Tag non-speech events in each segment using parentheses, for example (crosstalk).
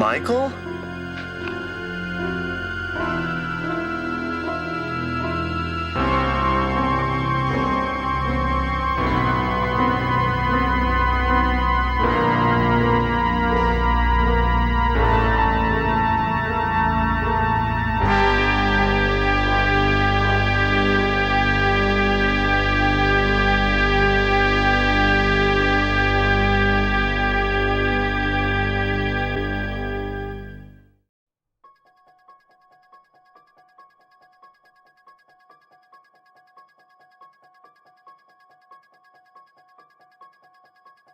Michael?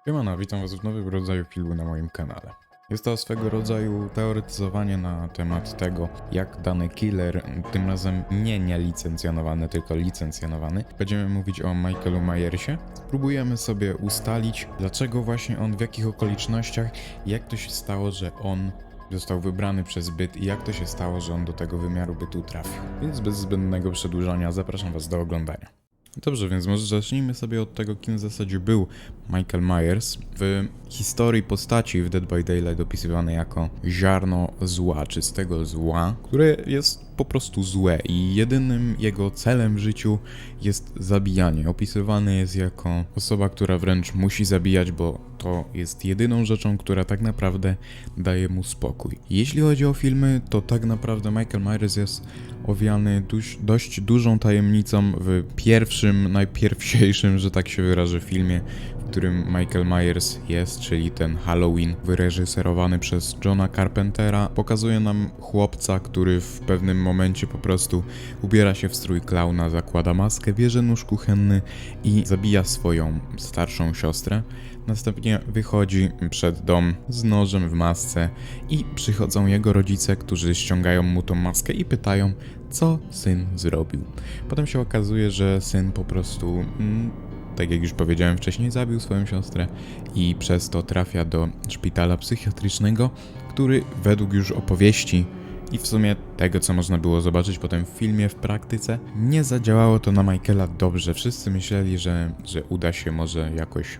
Siemano, witam was w nowym rodzaju filmu na moim kanale. Jest to swego rodzaju teoretyzowanie na temat tego, jak dany killer, tym razem nie nielicencjonowany, tylko licencjonowany, będziemy mówić o Michaelu Myersie. Spróbujemy sobie ustalić, dlaczego właśnie on, w jakich okolicznościach, jak to się stało, że on został wybrany przez byt i jak to się stało, że on do tego wymiaru bytu trafił. Więc bez zbędnego przedłużania zapraszam was do oglądania. Dobrze, więc może zacznijmy sobie od tego, kim w zasadzie był Michael Myers. W historii postaci w Dead by Daylight opisywany jako ziarno zła, czystego zła, które jest po prostu złe i jedynym jego celem w życiu jest zabijanie. Opisywany jest jako osoba, która wręcz musi zabijać, bo to jest jedyną rzeczą, która tak naprawdę daje mu spokój. Jeśli chodzi o filmy, to tak naprawdę Michael Myers jest owiany dość, dość dużą tajemnicą w pierwszym, najpierwsiejszym, że tak się wyrażę, filmie, w którym Michael Myers jest, czyli ten Halloween, wyreżyserowany przez Johna Carpentera. Pokazuje nam chłopca, który w pewnym momencie po prostu ubiera się w strój klauna, zakłada maskę, bierze nóż kuchenny i zabija swoją starszą siostrę. Następnie wychodzi przed dom z nożem w masce i przychodzą jego rodzice, którzy ściągają mu tą maskę i pytają, co syn zrobił. Potem się okazuje, że syn po prostu, mm, tak jak już powiedziałem wcześniej, zabił swoją siostrę i przez to trafia do szpitala psychiatrycznego, który według już opowieści i w sumie tego, co można było zobaczyć potem w filmie, w praktyce, nie zadziałało to na Michaela dobrze. Wszyscy myśleli, że, że uda się może jakoś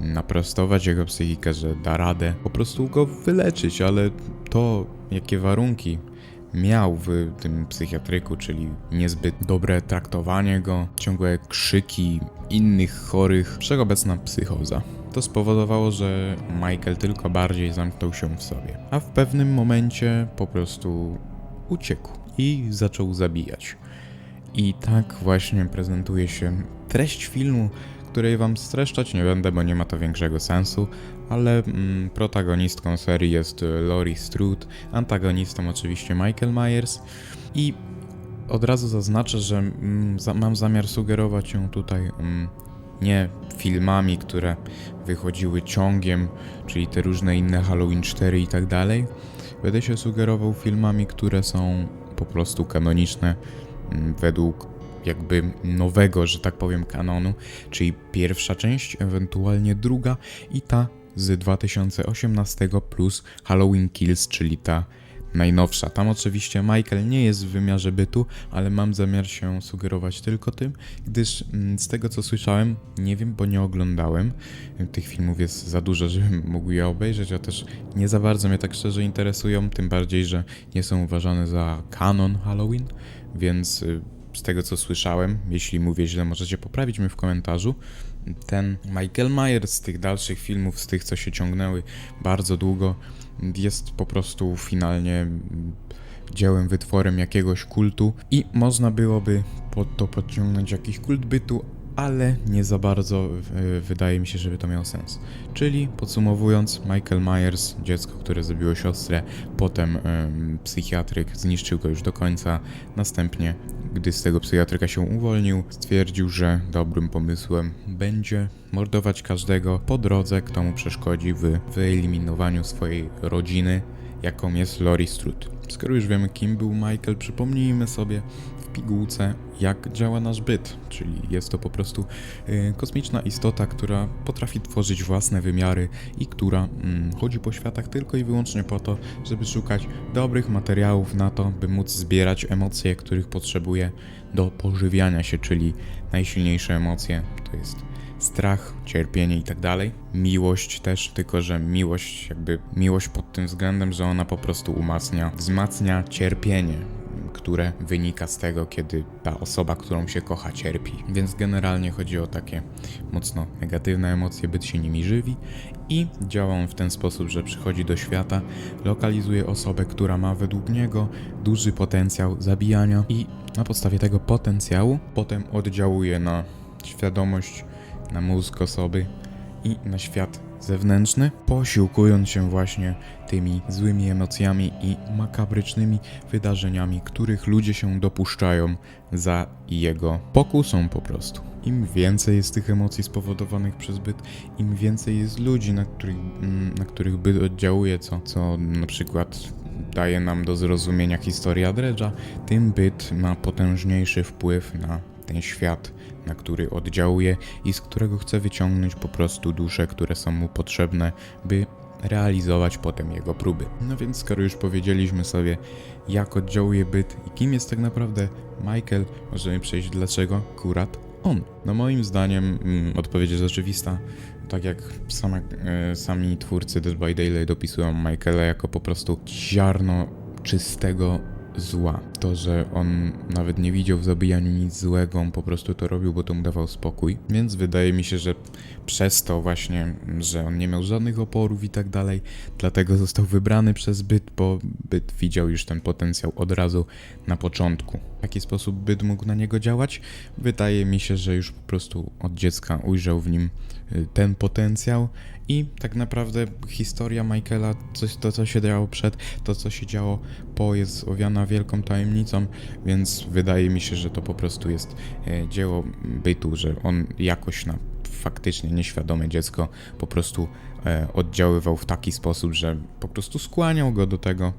naprostować jego psychikę, że da radę po prostu go wyleczyć, ale to, jakie warunki miał w tym psychiatryku, czyli niezbyt dobre traktowanie go, ciągłe krzyki innych chorych, wszechobecna psychoza. To spowodowało, że Michael tylko bardziej zamknął się w sobie, a w pewnym momencie po prostu uciekł i zaczął zabijać. I tak właśnie prezentuje się treść filmu, której wam streszczać nie będę, bo nie ma to większego sensu, ale mm, protagonistką serii jest e, Laurie Strode, antagonistą oczywiście Michael Myers i od razu zaznaczę, że mm, za, mam zamiar sugerować ją tutaj mm, nie filmami, które wychodziły ciągiem, czyli te różne inne Halloween 4 i tak dalej. Będę się sugerował filmami, które są po prostu kanoniczne mm, według jakby nowego, że tak powiem, kanonu, czyli pierwsza część, ewentualnie druga i ta z 2018 plus Halloween Kills, czyli ta najnowsza. Tam oczywiście Michael nie jest w wymiarze bytu, ale mam zamiar się sugerować tylko tym, gdyż mm, z tego co słyszałem, nie wiem, bo nie oglądałem, tych filmów jest za dużo, (laughs) żebym mógł je obejrzeć, a też nie za bardzo mnie tak szczerze interesują, tym bardziej, że nie są uważane za kanon Halloween, więc y, z tego co słyszałem, jeśli mówię źle, możecie poprawić mnie w komentarzu. Ten Michael Myers z tych dalszych filmów, z tych co się ciągnęły bardzo długo, jest po prostu finalnie dziełem, wytworem jakiegoś kultu i można byłoby pod to podciągnąć jakiś kult bytu, ale nie za bardzo e, wydaje mi się, żeby to miało sens. Czyli podsumowując, Michael Myers, dziecko, które zabiło siostrę, potem em, psychiatryk zniszczył go już do końca, następnie, gdy z tego psychiatryka się uwolnił, stwierdził, że dobrym pomysłem będzie mordować każdego po drodze, kto mu przeszkodzi w wyeliminowaniu swojej rodziny, jaką jest Laurie Strode. Skoro już wiemy, kim był Michael, przypomnijmy sobie pigułce, jak działa nasz byt, czyli jest to po prostu y, kosmiczna istota, która potrafi tworzyć własne wymiary i która mm, chodzi po światach tylko i wyłącznie po to, żeby szukać dobrych materiałów na to, by móc zbierać emocje, których potrzebuje do pożywiania się, czyli najsilniejsze emocje. To jest strach, cierpienie i tak dalej. Miłość też, tylko że miłość, jakby miłość pod tym względem, że ona po prostu umacnia, wzmacnia cierpienie, które wynika z tego, kiedy ta osoba, którą się kocha, cierpi. Więc generalnie chodzi o takie mocno negatywne emocje, byt się nimi żywi i działa on w ten sposób, że przychodzi do świata, lokalizuje osobę, która ma według niego duży potencjał zabijania i na podstawie tego potencjału potem oddziałuje na świadomość, na mózg osoby i na świat zewnętrzny, posiłkując się właśnie tymi złymi emocjami i makabrycznymi wydarzeniami, których ludzie się dopuszczają za jego pokusą po prostu. Im więcej jest tych emocji spowodowanych przez byt, im więcej jest ludzi, na których, mm, na których byt oddziałuje, co, co na przykład daje nam do zrozumienia historia Dredge'a, tym byt ma potężniejszy wpływ na ten świat, na który oddziałuje i z którego chce wyciągnąć po prostu dusze, które są mu potrzebne, by realizować potem jego próby. No więc skoro już powiedzieliśmy sobie, jak oddziałuje byt i kim jest tak naprawdę Michael, możemy przejść dlaczego akurat on. No moim zdaniem mm, odpowiedź jest oczywista. Tak jak same, e, sami twórcy Dead by Daylight opisują Michaela jako po prostu ziarno czystego zła. To, że on nawet nie widział w zabijaniu nic złego, on po prostu to robił, bo to mu dawał spokój. Więc wydaje mi się, że przez to właśnie, że on nie miał żadnych oporów i tak dalej, dlatego został wybrany przez byt, bo byt widział już ten potencjał od razu na początku. W jaki sposób byt mógł na niego działać? Wydaje mi się, że już po prostu od dziecka ujrzał w nim y, ten potencjał i tak naprawdę historia Michaela, coś, to co się działo przed, to co się działo po jest owiana wielką tajemnicą, więc wydaje mi się, że to po prostu jest e, dzieło bytu, że on jakoś na faktycznie nieświadome dziecko po prostu e, oddziaływał w taki sposób, że po prostu skłaniał go do tego,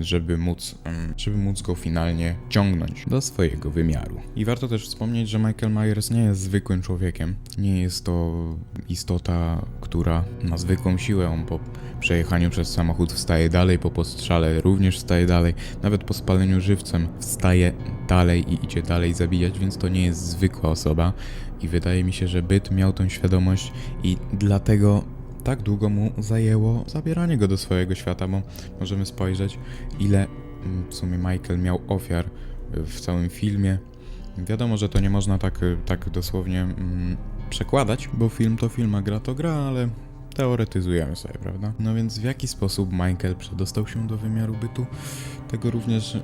żeby móc, mm, żeby móc go finalnie ciągnąć do swojego wymiaru. I warto też wspomnieć, że Michael Myers nie jest zwykłym człowiekiem. Nie jest to istota, która ma zwykłą siłę. On po przejechaniu przez samochód wstaje dalej, po postrzale również wstaje dalej, nawet po spaleniu żywcem wstaje dalej i idzie dalej zabijać, więc to nie jest zwykła osoba. I wydaje mi się, że byt miał tą świadomość i dlatego tak długo mu zajęło zabieranie go do swojego świata, bo możemy spojrzeć, ile mm, w sumie Michael miał ofiar w całym filmie. Wiadomo, że to nie można tak, tak dosłownie mm, przekładać, bo film to film, a gra to gra, ale teoretyzujemy sobie, prawda? No więc w jaki sposób Michael przedostał się do wymiaru bytu? Tego również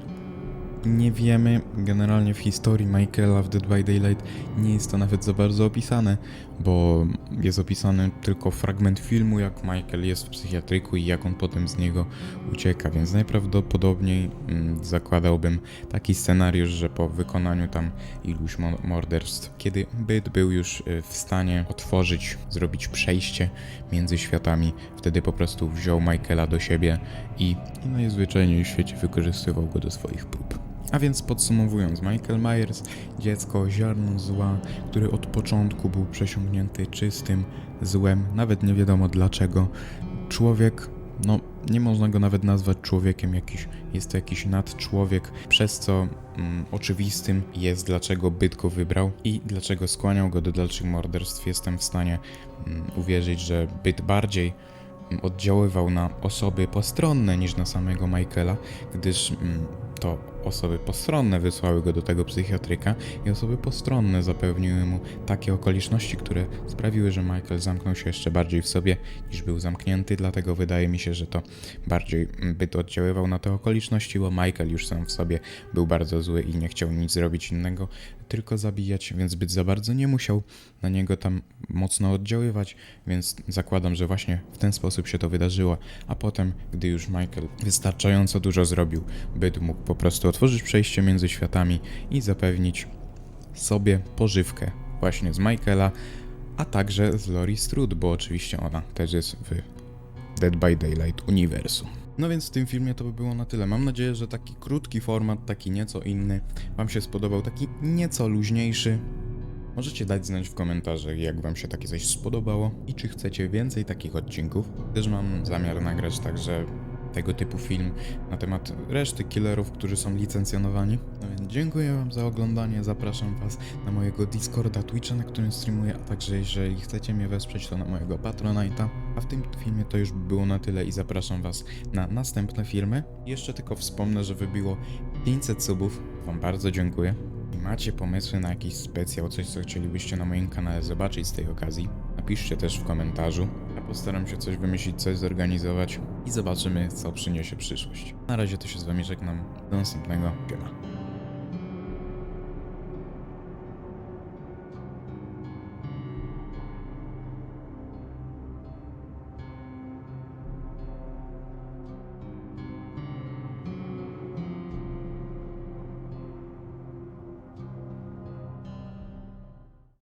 nie wiemy. Generalnie w historii Michaela w Dead by Daylight nie jest to nawet za bardzo opisane, bo jest opisany tylko fragment filmu, jak Michael jest w psychiatryku i jak on potem z niego ucieka, więc najprawdopodobniej mm, zakładałbym taki scenariusz, że po wykonaniu tam iluś mo- morderstw, kiedy byt był już y, w stanie otworzyć, zrobić przejście między światami, wtedy po prostu wziął Michaela do siebie i, i najzwyczajniej w świecie wykorzystywał go do swoich prób. A więc podsumowując, Michael Myers, dziecko ziarno zła, który od początku był przesiągnięty czystym złem, nawet nie wiadomo dlaczego. Człowiek, no nie można go nawet nazwać człowiekiem, jakiś, jest to jakiś nadczłowiek, przez co mm, oczywistym jest, dlaczego byt go wybrał i dlaczego skłaniał go do dalszych morderstw. Jestem w stanie mm, uwierzyć, że byt bardziej mm, oddziaływał na osoby postronne niż na samego Michaela, gdyż mm, to osoby postronne wysłały go do tego psychiatryka i osoby postronne zapewniły mu takie okoliczności, które sprawiły, że Michael zamknął się jeszcze bardziej w sobie niż był zamknięty, dlatego wydaje mi się, że to bardziej mm, byt oddziaływał na te okoliczności, bo Michael już sam w sobie był bardzo zły i nie chciał nic zrobić innego, tylko zabijać, więc byt za bardzo nie musiał na niego tam mocno oddziaływać, więc zakładam, że właśnie w ten sposób się to wydarzyło, a potem, gdy już Michael wystarczająco dużo zrobił, byt mógł po prostu otworzyć przejście między światami i zapewnić sobie pożywkę właśnie z Michaela, a także z Lori Strud, bo oczywiście ona też jest w Dead by Daylight uniwersum. No więc w tym filmie to by było na tyle. Mam nadzieję, że taki krótki format, taki nieco inny, Wam się spodobał, taki nieco luźniejszy. Możecie dać znać w komentarzach, jak Wam się takie coś spodobało i czy chcecie więcej takich odcinków. Też mam zamiar nagrać także tego typu film na temat reszty killerów, którzy są licencjonowani. No więc dziękuję Wam za oglądanie, zapraszam Was na mojego Discorda, Twitcha, na którym streamuję, a także jeżeli chcecie mnie wesprzeć, to na mojego Patronite'a. A w tym filmie to już by było na tyle i zapraszam Was na następne filmy. Jeszcze tylko wspomnę, że wybiło 500 subów, Wam bardzo dziękuję. I macie pomysły na jakiś specjał, coś co chcielibyście na moim kanale zobaczyć z tej okazji, napiszcie też w komentarzu. Postaram się coś wymyślić, coś zorganizować i zobaczymy, co przyniesie przyszłość. Na razie to się z Wami żegnam. Do następnego. Siema.